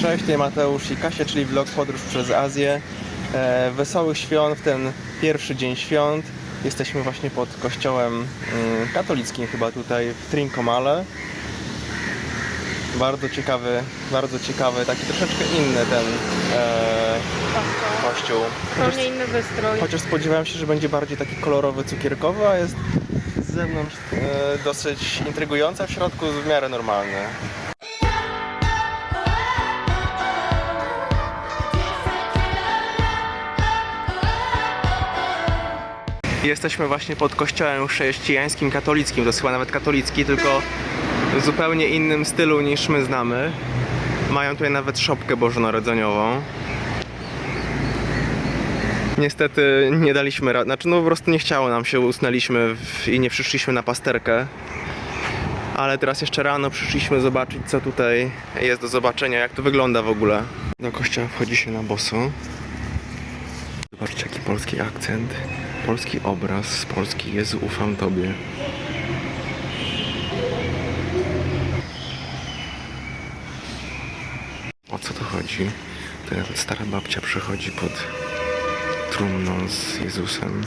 Cześć, tutaj Mateusz i Kasia, czyli vlog Podróż przez Azję. E, wesołych świąt w ten pierwszy dzień świąt. Jesteśmy właśnie pod kościołem mm, katolickim chyba tutaj w Trincomalee. Bardzo ciekawy, bardzo ciekawy, taki troszeczkę inny ten e, kościół. Zupełnie inny wystrój. chociaż spodziewałem się, że będzie bardziej taki kolorowy, cukierkowy, a jest z zewnątrz e, dosyć intrygujący, a w środku w miarę normalny. Jesteśmy właśnie pod kościołem chrześcijańskim, katolickim. To jest chyba nawet katolicki, tylko w zupełnie innym stylu niż my znamy. Mają tutaj nawet szopkę bożonarodzeniową. Niestety nie daliśmy rady, znaczy no po prostu nie chciało nam się, usnęliśmy w, i nie przyszliśmy na pasterkę. Ale teraz jeszcze rano przyszliśmy zobaczyć co tutaj jest do zobaczenia, jak to wygląda w ogóle. Do kościoła wchodzi się na boso. Zobaczcie jaki polski akcent, polski obraz, polski Jezu ufam Tobie. O co tu chodzi? To stara babcia przechodzi pod trumną z Jezusem.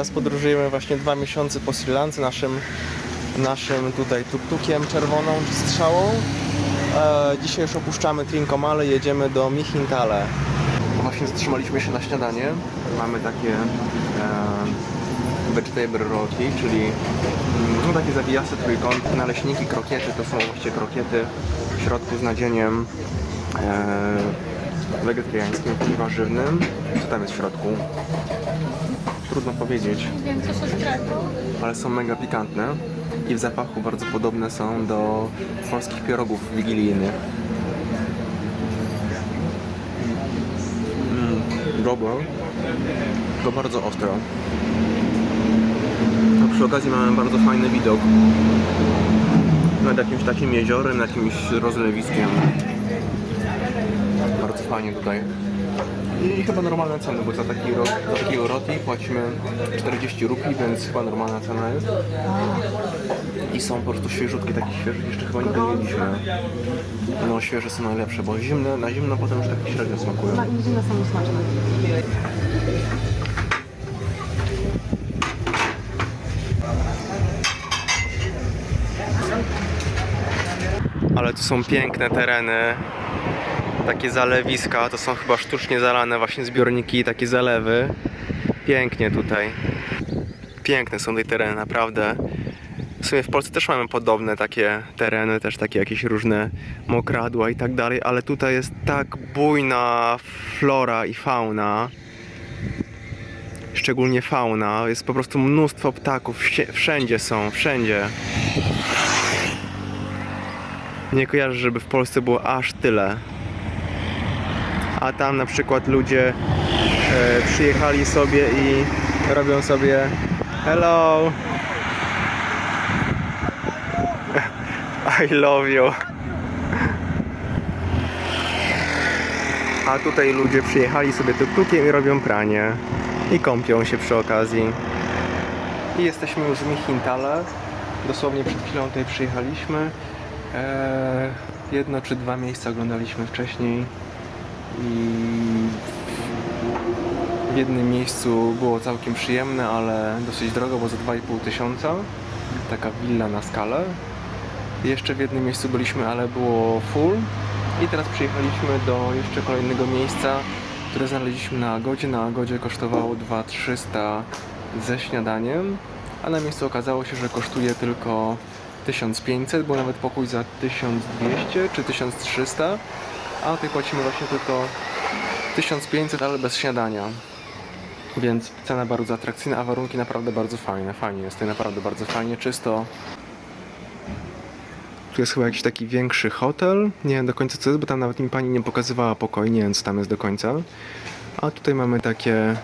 Teraz podróżujemy właśnie dwa miesiące po Sri Lance naszym, naszym tutaj tuk-tukiem czerwoną czy strzałą. E, dzisiaj już opuszczamy Trincomalee, jedziemy do Michintale. Właśnie zatrzymaliśmy się na śniadanie. Mamy takie e, vegetable roti, czyli mm, no, takie zawijaste trójkąty, naleśniki, krokiety. To są właściwie krokiety w środku z nadzieniem e, wegetariańskim i warzywnym. Co tam jest w środku? Trudno powiedzieć, Wiem, co się ale są mega pikantne i w zapachu bardzo podobne są do polskich pierogów wigilijnych. Mm, dobre, to bardzo ostro. A przy okazji mamy bardzo fajny widok nad jakimś takim jeziorem, nad jakimś rozlewiskiem. Bardzo fajnie tutaj. I chyba normalne ceny, bo za taki, ro, za takiego roti płacimy 40 rupii, więc chyba normalna cena jest. I są po prostu świeżutkie, takie świeże, jeszcze chyba nigdy nie jedliśmy. No świeże są najlepsze, bo zimne, na zimno potem już tak średnio smakują. Na inne są smaczne. Ale tu są piękne tereny, takie zalewiska, to są chyba sztucznie zalane właśnie zbiorniki i takie zalewy. Pięknie tutaj. Piękne są te tereny, naprawdę. W sumie w Polsce też mamy podobne takie tereny, też takie jakieś różne mokradła i tak dalej, ale tutaj jest tak bujna flora i fauna. Szczególnie fauna, jest po prostu mnóstwo ptaków, wszędzie są, wszędzie. Nie kojarzę, żeby w Polsce było aż tyle. A tam na przykład ludzie e, przyjechali sobie i robią sobie Hello! I love you. A tutaj ludzie przyjechali sobie tuk-tukiem i robią pranie. I kąpią się przy okazji. I jesteśmy już w Michintale. Dosłownie przed chwilą tutaj przyjechaliśmy. Eee, jedno czy dwa miejsca oglądaliśmy wcześniej i w jednym miejscu było całkiem przyjemne, ale dosyć drogo, bo za 2,5 tysiąca. Taka willa na skalę. Jeszcze w jednym miejscu byliśmy, ale było full. I teraz przyjechaliśmy do jeszcze kolejnego miejsca, które znaleźliśmy na Agodzie. Na Agodzie kosztowało 2,300 ze śniadaniem, a na miejscu okazało się, że kosztuje tylko 1500, bo nawet pokój za 1200 czy 1300, a tutaj płacimy właśnie tylko 1500, ale bez śniadania. Więc cena bardzo atrakcyjna, a warunki naprawdę bardzo fajne. Fajnie jest tutaj naprawdę bardzo fajnie, czysto. Tu jest chyba jakiś taki większy hotel. Nie wiem do końca co jest, bo tam nawet mi pani nie pokazywała pokoju. Nie wiem co tam jest do końca. A tutaj mamy takie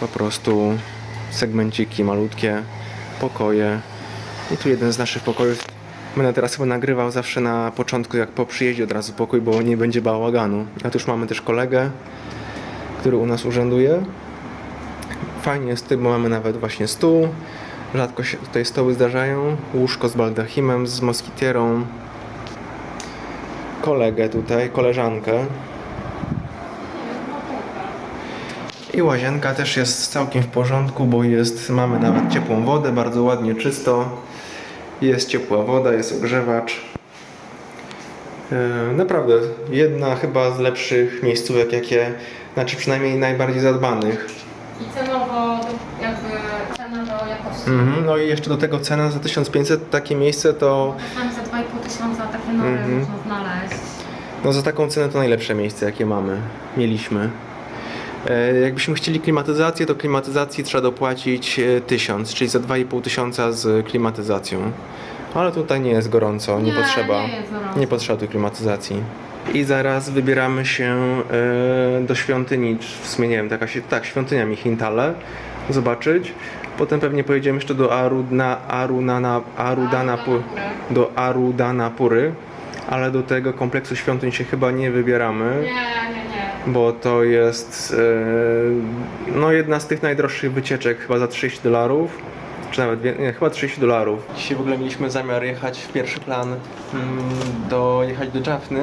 po prostu segmenciki malutkie, pokoje. I tu jeden z naszych pokojów. Będę teraz chyba nagrywał zawsze na początku, jak po przyjeździe od razu pokój, bo nie będzie bałaganu. A tu już mamy też kolegę, który u nas urzęduje. Fajnie jest tutaj, bo mamy nawet właśnie stół. Rzadko się tutaj stoły zdarzają. Łóżko z baldachimem, z moskitierą. Kolegę tutaj, koleżankę. I łazienka też jest całkiem w porządku, bo jest, mamy nawet ciepłą wodę, bardzo ładnie, czysto. Jest ciepła woda, jest ogrzewacz. E, Naprawdę, jedna chyba z lepszych miejscówek, jakie, znaczy przynajmniej najbardziej zadbanych. I cenowo, jakby cena do jakości. Mhm, no i jeszcze do tego cena za 1500, takie miejsce to Tam za 2,5 tysiąca takie nowe Mhm. można znaleźć. No za taką cenę to najlepsze miejsce jakie mamy, mieliśmy. E, jakbyśmy chcieli klimatyzację, to klimatyzacji trzeba dopłacić e, 1000, czyli za 2,5 tysiąca z klimatyzacją. Ale tutaj nie jest gorąco, nie, Nie, potrzeba. nie jest gorąco. nie potrzeba tej klimatyzacji. I zaraz wybieramy się e, do świątyni, w sumie nie wiem, taka się, tak, świątynia Michintale, zobaczyć. Potem pewnie pojedziemy jeszcze do Arudna, Arunana, Arudanapu, do Arudanapury, ale do tego kompleksu świątyń się chyba nie wybieramy Nie, nie, nie. Bo to jest e, no jedna z tych najdroższych wycieczek, chyba za 30 dolarów, czy nawet nie, chyba 30 dolarów. Dzisiaj w ogóle mieliśmy zamiar jechać w pierwszy plan mm, do jechać do Jaffny,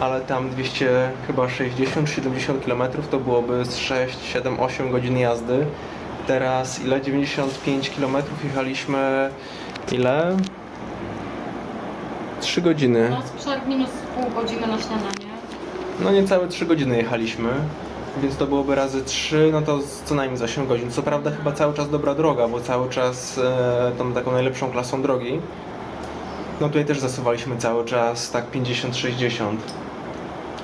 ale tam 200 chyba 60 70 km to byłoby z 6, 7, 8 godzin jazdy. Teraz ile? 95 km jechaliśmy ile? 3 godziny. No sprzed minus pół godziny na śniadanie. No niecałe 3 godziny jechaliśmy, więc to byłoby razy 3, no to co najmniej z 8 godzin. Co prawda chyba cały czas dobra droga, bo cały czas e, tą taką najlepszą klasą drogi. No tutaj też zasuwaliśmy cały czas tak 50-60.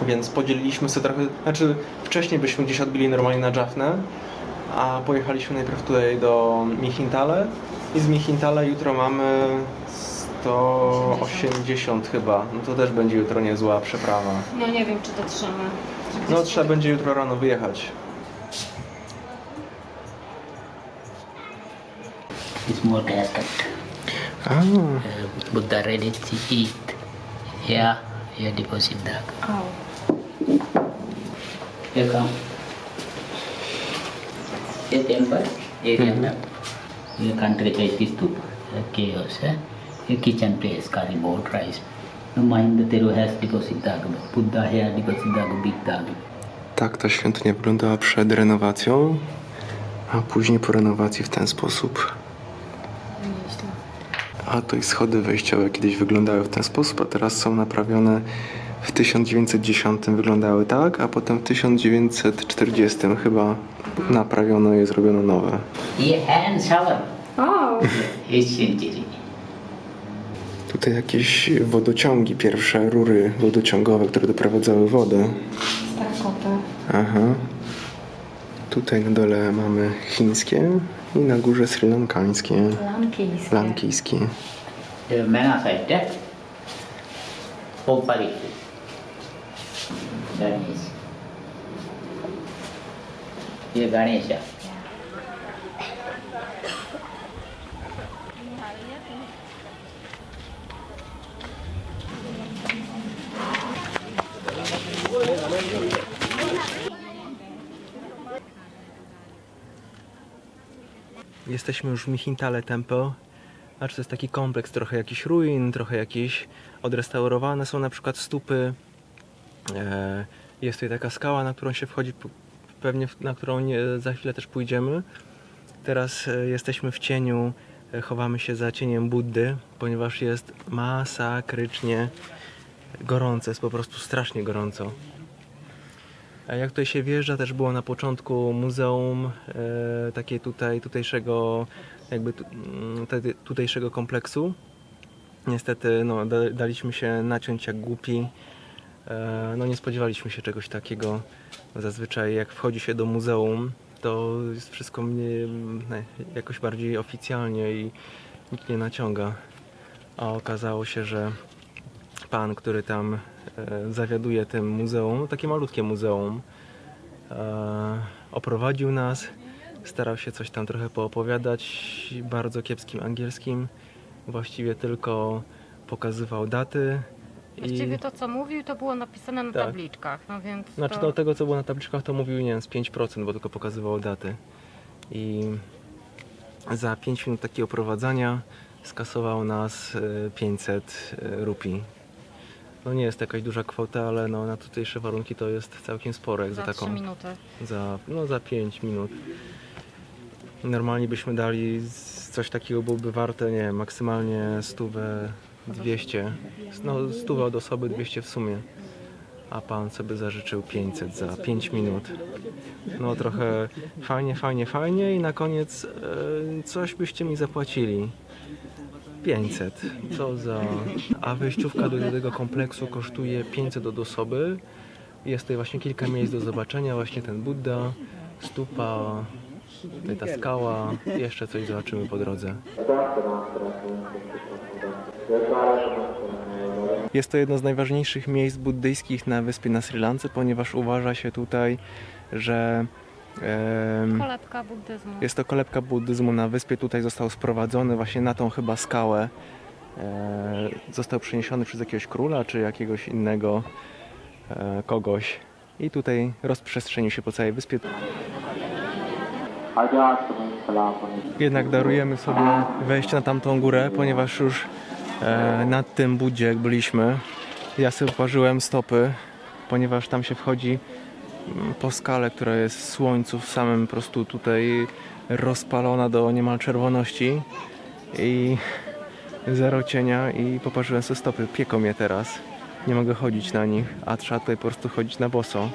Więc podzieliliśmy sobie trochę, znaczy wcześniej byśmy gdzieś odbili normalnie na Jaffnę, a pojechaliśmy najpierw tutaj do Michintale i z Michintale jutro mamy 180 chyba. No to też będzie jutro niezła przeprawa. No nie wiem, czy to trzemy. No trzeba będzie jutro rano wyjechać. It's more desert. A, Uh, Buddha ready to eat. Here, here deposit that. O. Here come. Here temple, here temple. Here country is stupa. Here chaos. Eh? Kitchen place, curry boat, rice. No mind the Teru has deposit that. Buddha here deposit that big that. tak ta świątynia wyglądała przed renowacją, a później po renowacji w ten sposób. Nieźle. A to i schody wejściowe kiedyś wyglądały w ten sposób, a teraz są naprawione w 1910 wyglądały tak, a potem w 1940 chyba naprawiono je, zrobiono nowe. Here hand shower. O! It's century. Tutaj jakieś wodociągi, pierwsze rury wodociągowe, które doprowadzały wodę. Koty. Aha. Tutaj na dole mamy chińskie i na górze srilankańskie, Lankijskie. lankijskie. The mana side? Hopefully. Ganesh. Here Ganesha. Jesteśmy już w Michintale Temple. Znaczy to jest taki kompleks trochę jakichś ruin, trochę jakieś odrestaurowane są na przykład stupy. E, Jest tutaj taka skała, na którą się wchodzi, pewnie na którą za chwilę też pójdziemy. Teraz e, jesteśmy w cieniu, e, chowamy się za cieniem Buddy, ponieważ jest masakrycznie gorąco, jest po prostu strasznie gorąco. Jak tutaj się wjeżdża, też było na początku muzeum e, takie tutaj, tutejszego, jakby tu, mm, te- tutejszego kompleksu. Niestety no, da, daliśmy się naciąć jak głupi. E, no nie spodziewaliśmy się czegoś takiego. Zazwyczaj jak wchodzi się do muzeum, to jest wszystko mnie, ne, jakoś bardziej oficjalnie i nikt nie naciąga. A okazało się, że pan, który tam e, zawiaduje tym muzeum, takie malutkie muzeum, e, oprowadził nas, starał się coś tam trochę poopowiadać bardzo kiepskim angielskim. Właściwie tylko pokazywał daty. Właściwie to, co mówił, to było napisane na Tak. tabliczkach, no więc Znaczy to... do tego, co było na tabliczkach, to mówił, nie wiem, z 5%, bo tylko pokazywało daty. I za 5 minut takiego prowadzenia skasował nas e, 500 rupii. No nie jest to jakaś duża kwota, ale no, na tutejsze warunki to jest całkiem sporo, jak za, za trzy taką, minuty. za, no, za 5 minut. Normalnie byśmy dali z- coś takiego byłoby warte, nie wiem, maksymalnie stówę 200. No stówę od osoby, 200 w sumie. A pan sobie zażyczył 500 za 5 minut. No trochę fajnie, fajnie, fajnie i na koniec e, coś byście mi zapłacili. 500. Co za... A wejściówka do tego kompleksu kosztuje 500 od osoby. Jest tutaj właśnie kilka miejsc do zobaczenia. Właśnie ten Buddha, stupa, tutaj ta skała. Jeszcze coś zobaczymy po drodze. Jest to jedno z najważniejszych miejsc buddyjskich na wyspie na Sri Lance, ponieważ uważa się tutaj, że Kolebka buddyzmu. jest to kolebka buddyzmu na wyspie. Tutaj został sprowadzony właśnie na tą chyba skałę. E, został przeniesiony przez jakiegoś króla czy jakiegoś innego e, kogoś. I tutaj rozprzestrzenił się po całej wyspie. Jednak darujemy sobie wejście na tamtą górę, ponieważ już e, nad tym budzie jak byliśmy, ja sobie poparzyłem stopy, ponieważ tam się wchodzi po skale, która jest w słońcu w samym po prostu tutaj rozpalona do niemal czerwoności i zero cienia i poparzyłem sobie stopy. Pieką mnie teraz. Nie mogę chodzić na nich, a trzeba tutaj po prostu chodzić na boso.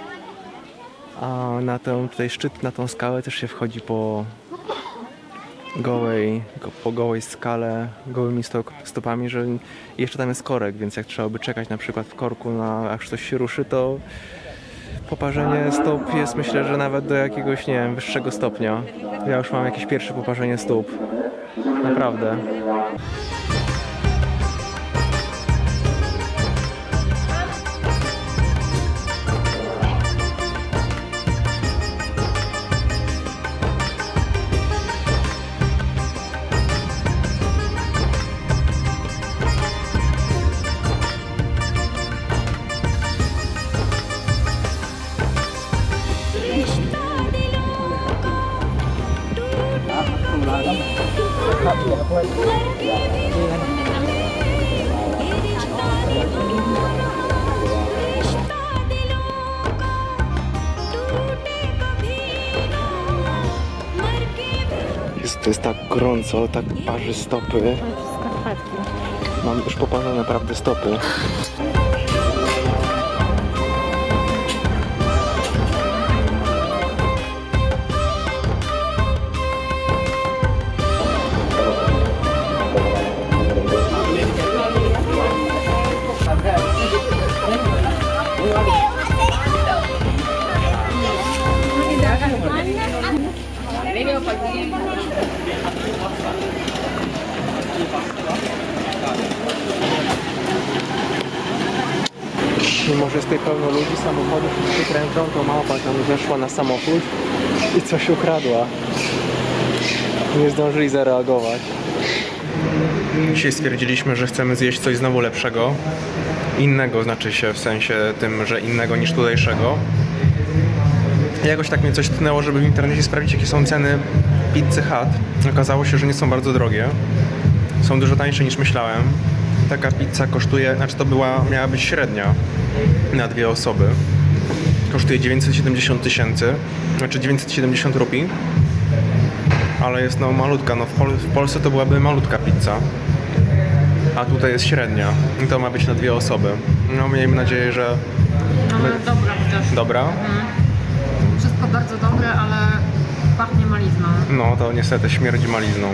A na ten tutaj szczyt, na tą skałę też się wchodzi po gołej, go- po gołej skale, gołymi stopami, że jeszcze tam jest korek, więc jak trzeba by czekać na przykład w korku na aż coś się ruszy, to poparzenie stóp jest myślę, że nawet do jakiegoś, nie wiem, wyższego stopnia. Ja już mam jakieś pierwsze poparzenie stóp. Naprawdę. Gorąco, tak parzy stopy. Skarpetki. Mam już poparzone naprawdę stopy. Mimo, że jest tutaj pełno ludzi, samochodów się kręcą, to małpa tam weszła na samochód i coś ukradła. Nie zdążyli zareagować. Dzisiaj stwierdziliśmy, że chcemy zjeść coś znowu lepszego. Innego znaczy się w sensie tym, że innego niż tutejszego. Jakoś tak mnie coś tknęło, żeby w internecie sprawdzić, jakie są ceny pizzy Hut. Okazało się, że nie są bardzo drogie. Są dużo tańsze niż myślałem. Taka pizza kosztuje, znaczy to była, miała być średnia na dwie osoby. Kosztuje 970 tysięcy, znaczy 970 rupii. Ale jest no malutka, no w, Pol- w Polsce to byłaby malutka pizza. A tutaj jest średnia. I to ma być na dwie osoby. No miejmy nadzieję, że Ale dobra dobra. Wszystko bardzo dobre, ale pachnie malizną. No to niestety śmierdzi malizną.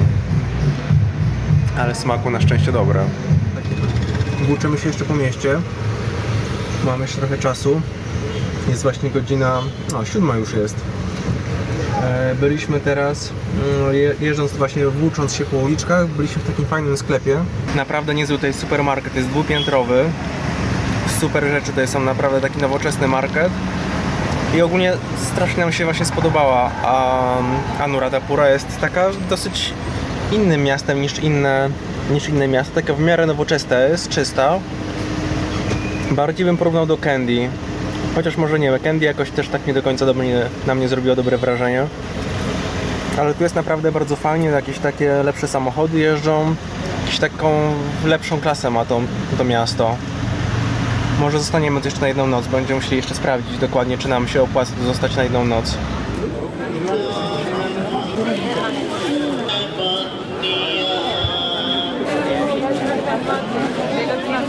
Ale smaku na szczęście dobre. Włóczymy się jeszcze po mieście. Mamy jeszcze trochę czasu. Jest właśnie godzina, no siódma już jest. E, Byliśmy teraz, mm, je- jeżdżąc właśnie, włócząc się po uliczkach, byliśmy w takim fajnym sklepie. Naprawdę niezły tutaj supermarket, jest dwupiętrowy. Super rzeczy, to są naprawdę taki nowoczesny market. I ogólnie strasznie nam się właśnie spodobała. A Anuradhapura jest taka dosyć innym miastem niż inne, niż inne miasta. Taka w miarę nowoczesna jest, czysta. Bardziej bym porównał do Candy. Chociaż może nie, Candy jakoś też tak nie do końca do mnie, na mnie zrobiło dobre wrażenie. Ale tu jest naprawdę bardzo fajnie, jakieś takie lepsze samochody jeżdżą. Jakąś taką lepszą klasę ma to, to miasto. Może zostaniemy tu jeszcze na jedną noc. Będziemy musieli jeszcze sprawdzić dokładnie, czy nam się opłaca zostać na jedną noc.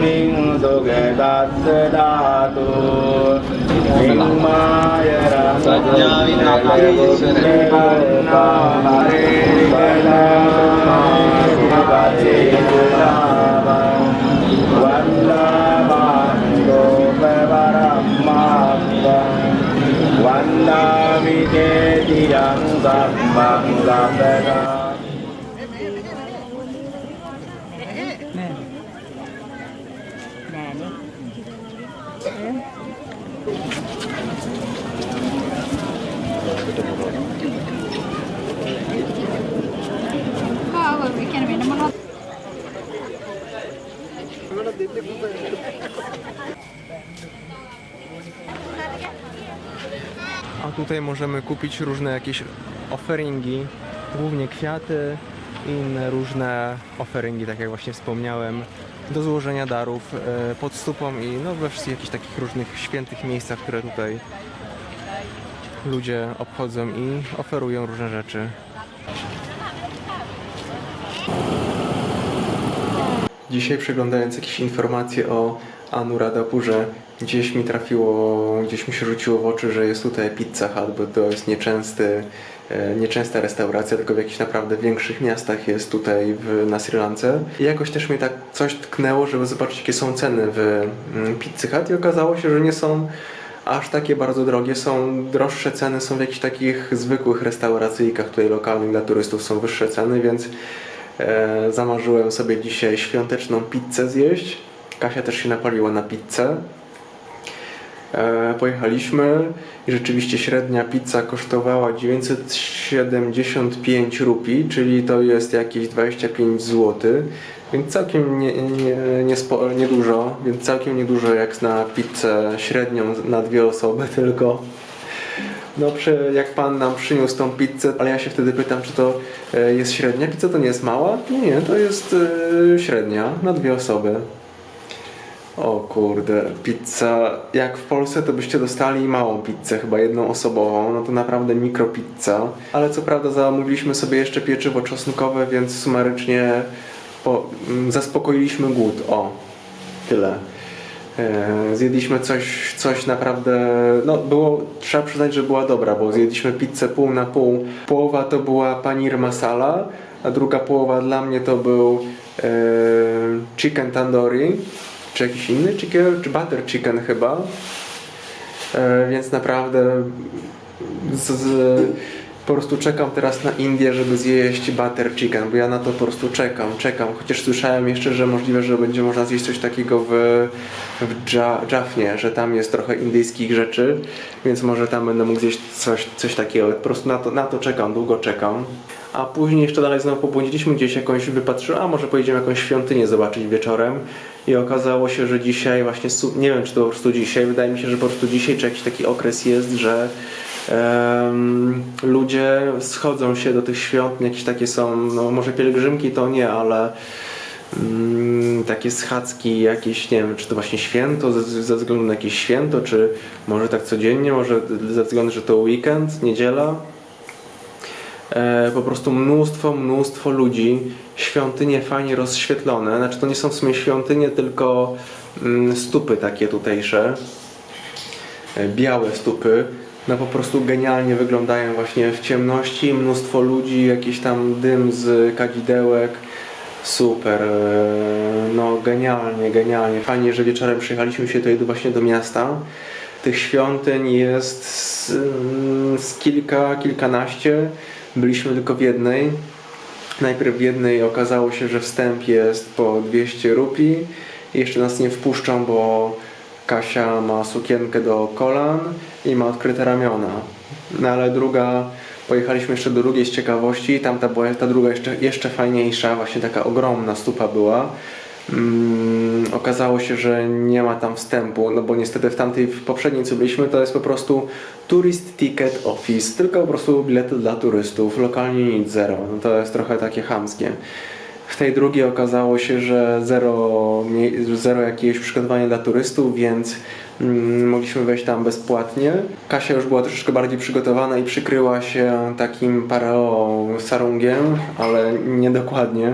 सैन्द्रयात्मिं दुगदस्य दातु निम्माय वन्दामि चेतिरं सम्मं सपदा A tutaj możemy kupić różne jakieś offeringi, głównie kwiaty i inne różne offeringi, tak jak właśnie wspomniałem, do złożenia darów e, pod stupą i no we wszystkich jakichś takich różnych świętych miejscach, które tutaj ludzie obchodzą i oferują różne rzeczy. Dzisiaj przeglądając jakieś informacje o Anuradhapurze, gdzieś mi trafiło, gdzieś mi się rzuciło w oczy, że jest tutaj Pizza Hut, bo to jest nieczęsty, e, nieczęsta restauracja, tylko w jakichś naprawdę większych miastach jest tutaj w, na Sri Lance. I jakoś też mnie tak coś tknęło, żeby zobaczyć jakie są ceny w mm, Pizzy Hut i okazało się, że nie są aż takie bardzo drogie, są droższe ceny, są w jakichś takich zwykłych restauracyjkach tutaj lokalnych dla turystów są wyższe ceny, więc E, zamarzyłem sobie dzisiaj świąteczną pizzę zjeść. Kasia też się napaliła na pizzę. E, pojechaliśmy i rzeczywiście średnia pizza kosztowała 975 rupii, czyli to jest jakieś 25 zł. Więc całkiem nie, nie, nie, więc całkiem niedużo jak na pizzę średnią na dwie osoby tylko. No, przy, jak pan nam przyniósł tą pizzę, ale ja się wtedy pytam, czy to e, jest średnia pizza, to nie jest mała? Nie, nie, to jest e, średnia na dwie osoby. O kurde, pizza. Jak w Polsce, to byście dostali małą pizzę, chyba jedną osobową. No to naprawdę mikropizza. Ale co prawda zamówiliśmy sobie jeszcze pieczywo czosnkowe, więc sumarycznie po, mm, zaspokoiliśmy głód. O, tyle. E, Zjedliśmy coś, coś naprawdę, no było, trzeba przyznać, że była dobra, bo zjedliśmy pizzę pół na pół. Połowa to była panir masala, a druga połowa dla mnie to był e, chicken tandoori, czy jakiś inny chicken, czy butter chicken chyba. E, więc naprawdę z, z, Po prostu czekam teraz na Indię, żeby zjeść butter chicken, bo ja na to po prostu czekam, czekam. Chociaż słyszałem jeszcze, że możliwe, że będzie można zjeść coś takiego w, w Dżafnie, że tam jest trochę indyjskich rzeczy, więc może tam będę mógł zjeść coś, coś takiego. Po prostu na to, na to czekam, długo czekam. A później jeszcze dalej znowu pobłądziliśmy gdzieś jakąś wypatrzyłem, a może pojedziemy jakąś świątynię zobaczyć wieczorem. I okazało się, że dzisiaj właśnie, nie wiem czy to po prostu dzisiaj, wydaje mi się, że po prostu dzisiaj czy jakiś taki okres jest, że ludzie schodzą się do tych świątyń, jakieś takie są, no może pielgrzymki to nie, ale mm, takie schadzki jakieś, nie wiem, czy to właśnie święto, ze, ze względu na jakieś święto, czy może tak codziennie, może ze względu, że to weekend, niedziela. E, po prostu mnóstwo, mnóstwo ludzi, świątynie fajnie rozświetlone, znaczy to nie są w sumie świątynie, tylko mm, stupy takie tutejsze, e, białe stupy, no po prostu genialnie wyglądają właśnie w ciemności, mnóstwo ludzi, jakiś tam dym z kadzidełek, super, e, no genialnie, genialnie, fajnie, że wieczorem przyjechaliśmy się tutaj właśnie do miasta, tych świątyń jest z, z kilka, kilkanaście. Byliśmy tylko w jednej. Najpierw w jednej okazało się, że wstęp jest po 200 rupi. I Jeszcze nas nie wpuszczą, bo Kasia ma sukienkę do kolan i ma odkryte ramiona. No ale druga, pojechaliśmy jeszcze do drugiej z ciekawości. Tamta była ta druga jeszcze, jeszcze fajniejsza, właśnie taka ogromna stupa była. Mm, okazało się, że nie ma tam wstępu, no bo niestety w tamtej, w poprzedniej co byliśmy, to jest po prostu Tourist Ticket Office, tylko po prostu bilety dla turystów, lokalnie nic, zero. No to jest trochę takie chamskie. W tej drugiej okazało się, że zero, zero jakiegoś przygotowania dla turystów, więc mm, mogliśmy wejść tam bezpłatnie. Kasia już była troszeczkę bardziej przygotowana i przykryła się takim pareo sarungiem, ale niedokładnie,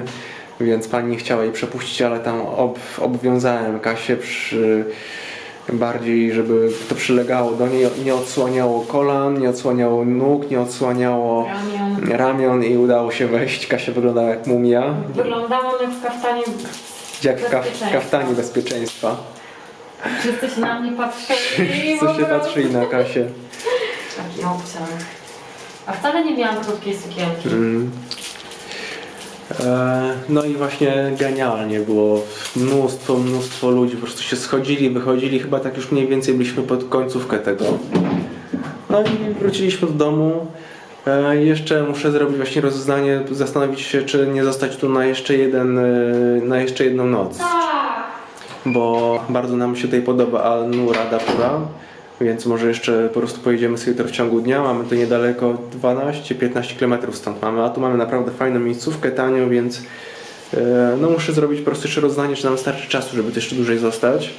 więc pani nie chciała jej przepuścić, ale tam ob, obwiązałem Kasię przy, bardziej, żeby to przylegało do niej, nie odsłaniało kolan, nie odsłaniało nóg, nie odsłaniało Ramion. ramion i udało się wejść. Kasia wyglądała jak mumia, Wyglądałam jak w kaftanie. jak w, Bezpieczeństwa. kaftanie bezpieczeństwa. Wszyscy się na mnie patrzyli. Co się patrzyli na Kasię. Taki obciach. A wcale nie miałam krótkiej sukienki. Mm. E, No i właśnie genialnie było. Mnóstwo, mnóstwo ludzi po prostu się schodzili, wychodzili. Chyba tak już mniej więcej byliśmy pod końcówkę tego. No i wróciliśmy do domu. E, Jeszcze muszę zrobić właśnie rozeznanie, zastanowić się, czy nie zostać tu na jeszcze jeden, e, na jeszcze jedną noc. Bo bardzo nam się tutaj podoba Al-Nura Dapura. Więc może jeszcze po prostu pojedziemy sobie w ciągu dnia. Mamy to niedaleko 12-15 km stąd mamy, a tu mamy naprawdę fajną miejscówkę, tanią, więc e, no muszę zrobić po prostu jeszcze rozdanie, czy nam starczy czasu, żeby tu jeszcze dłużej zostać.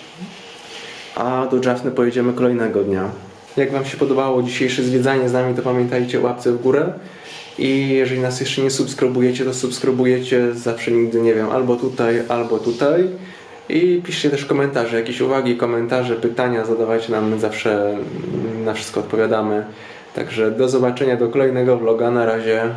A do Jaffny pojedziemy kolejnego dnia. Jak Wam się podobało dzisiejsze zwiedzanie z nami, to pamiętajcie o łapce w górę. I jeżeli nas jeszcze nie subskrybujecie, to subskrybujecie zawsze nigdy, nie wiem, albo tutaj, albo tutaj. I piszcie też komentarze, jakieś uwagi, komentarze, pytania zadawajcie nam, my zawsze na wszystko odpowiadamy. Także do zobaczenia do kolejnego vloga, na razie.